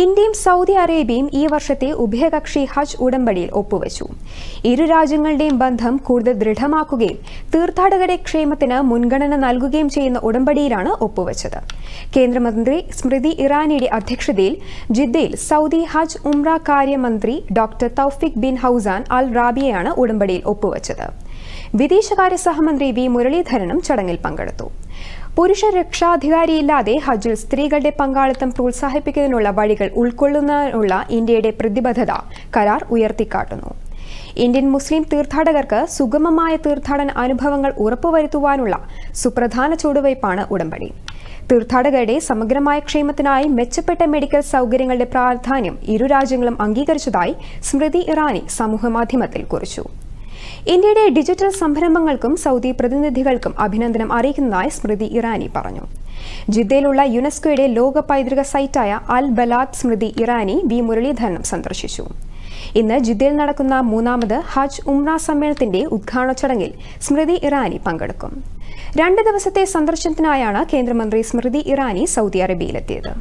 ഇന്ത്യയും സൗദി അറേബ്യയും ഈ വർഷത്തെ ഉഭയകക്ഷി ഹജ്ജ് ഉടമ്പടിയിൽ ഒപ്പുവച്ചു. ഇരു രാജ്യങ്ങളുടെയും ബന്ധം കൂടുതൽ ദൃഢമാക്കുകയും തീർത്ഥാടകരുടെ ക്ഷേമത്തിന് മുൻഗണന നൽകുകയും ചെയ്യുന്ന ഉടമ്പടിയിലാണ് ഒപ്പുവച്ചത്. കേന്ദ്രമന്ത്രി സ്മൃതി ഇറാനിയുടെ അധ്യക്ഷതയിൽ ജിദ്ദയിൽ സൗദി ഹജ്ജ് ഉംറ കാര്യമന്ത്രി ഡോക്ടർ തൌഫിക് ബിൻ ഹൌസാൻ അൽ റാബിയയാണ് ഉടമ്പടിയിൽ ഒപ്പുവച്ചത്. വിദേശകാര്യ സഹമന്ത്രി വി മുരളീധരനും ചടങ്ങിൽ പങ്കെടുത്തു. പുരുഷ രക്ഷാധികാരിയില്ലാതെ ഹജ്ജിൽ സ്ത്രീകളുടെ പങ്കാളിത്തം പ്രോത്സാഹിപ്പിക്കുന്നതിനുള്ള വഴികൾ ഉൾക്കൊള്ളുന്നതിനുള്ള ഇന്ത്യയുടെ പ്രതിബദ്ധത കരാർ ഉയർത്തിക്കാട്ടുന്നു. ഇന്ത്യൻ മുസ്ലിം തീർത്ഥാടകർക്ക് സുഗമമായ തീർത്ഥാടന അനുഭവങ്ങൾ ഉറപ്പുവരുത്തുവാനുള്ള സുപ്രധാന ചുവടുവയ്പ്പാണ് ഉടമ്പടി. തീർത്ഥാടകരുടെ സമഗ്രമായ ക്ഷേമത്തിനായി മെച്ചപ്പെട്ട മെഡിക്കൽ സൗകര്യങ്ങളുടെ പ്രാധാന്യം ഇരു രാജ്യങ്ങളും അംഗീകരിച്ചതായി സ്മൃതി ഇറാനി സമൂഹമാധ്യമത്തിൽ കുറിച്ചു. ഇന്ത്യയുടെ ഡിജിറ്റൽ സംരംഭങ്ങൾക്കും സൗദി പ്രതിനിധികൾക്കും അഭിനന്ദനം അറിയിക്കുന്നതായി സ്മൃതി ഇറാനി പറഞ്ഞു. ജിദ്ദയിലുള്ള യുനെസ്കോയുടെ ലോക പൈതൃക സൈറ്റായ അൽ ബലാദ് സ്മൃതി ഇറാനി വി മുരളീധരനും സന്ദർശിച്ചു. ഇന്ന് ജിദ്ദയിൽ നടക്കുന്ന മൂന്നാമത് ഹജ്ജ് ഉംറ സമ്മേളനത്തിന്റെ ഉദ്ഘാടന ചടങ്ങിൽ സ്മൃതി ഇറാനി പങ്കെടുക്കും. രണ്ട് ദിവസത്തെ സന്ദർശനത്തിനായാണ് കേന്ദ്രമന്ത്രി സ്മൃതി ഇറാനി സൗദി അറേബ്യയിലെത്തിയത്.